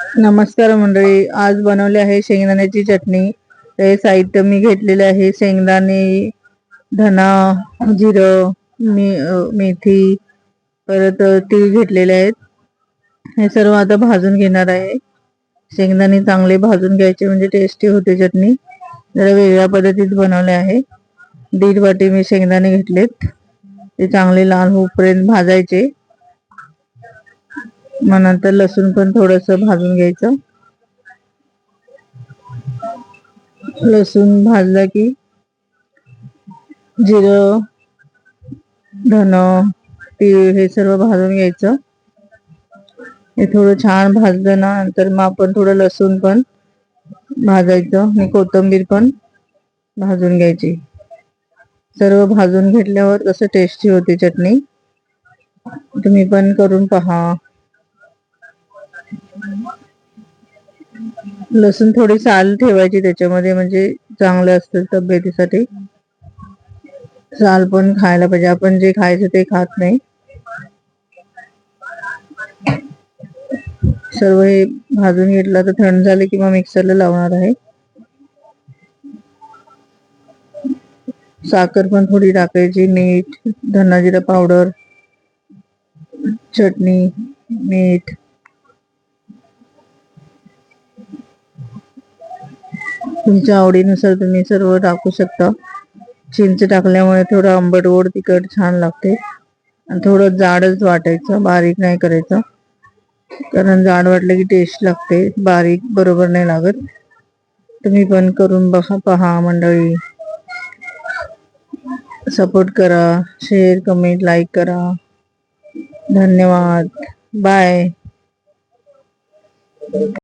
नमस्कार मंडळी आज बनवले आहे शेंगदाण्याची चटणी. हे साहित्य मी घेतलेले आहे शेंगदाणे धना जिरं मी मेथी परत तीळ घेतलेले आहेत. हे सर्व आता भाजून घेणार आहे. शेंगदाणे चांगले भाजून घ्यायचे म्हणजे टेस्टी होते चटणी. जरा वेगळ्या पद्धतीत बनवले आहे. दीड वाटी मी शेंगदाणे घेतलेत. ते चांगले लाल होऊपर्यंत भाजायचे. मग नंतर लसूण पण थोडस भाजून घ्यायचं. लसूण भाजला की जिरं धन तीळ हे सर्व भाजून घ्यायचं. हे थोडं छान भाजलं ना नंतर मग आपण थोडं लसूण पण भाजायचं आणि कोथिंबीर पण भाजून घ्यायची. सर्व भाजून घेतल्यावर कसं टेस्टी होते चटणी. तुम्ही पण करून पहा. लसूण थोडी साल ठेवायची त्याच्यामध्ये म्हणजे चांगलं असतं तब्येतीसाठी. साल पण खायला पाहिजे. आपण जे खायचं ते खात नाही. सर्व हे भाजून घेतलं तर थंड झाले की मग मिक्सरला लावणार आहे. साखर पण थोडी टाकायची मीठ धना पावडर चटणी मीठ. तुमच्या आवडीनुसार तुम्ही सर्व टाकू शकता. चिंच टाकल्यामुळे थोडं आंबट गोड तिखट छान लागते. आणि थोडं जाडच वाटायचं, बारीक नाही करायचं. कारण जाड वाटलं की टेस्ट लागते, बारीक बरोबर नाही लागत. तुम्ही करून बघा, पहा मंडळी. सपोर्ट करा शेअर कमेंट लाईक करा. धन्यवाद. बाय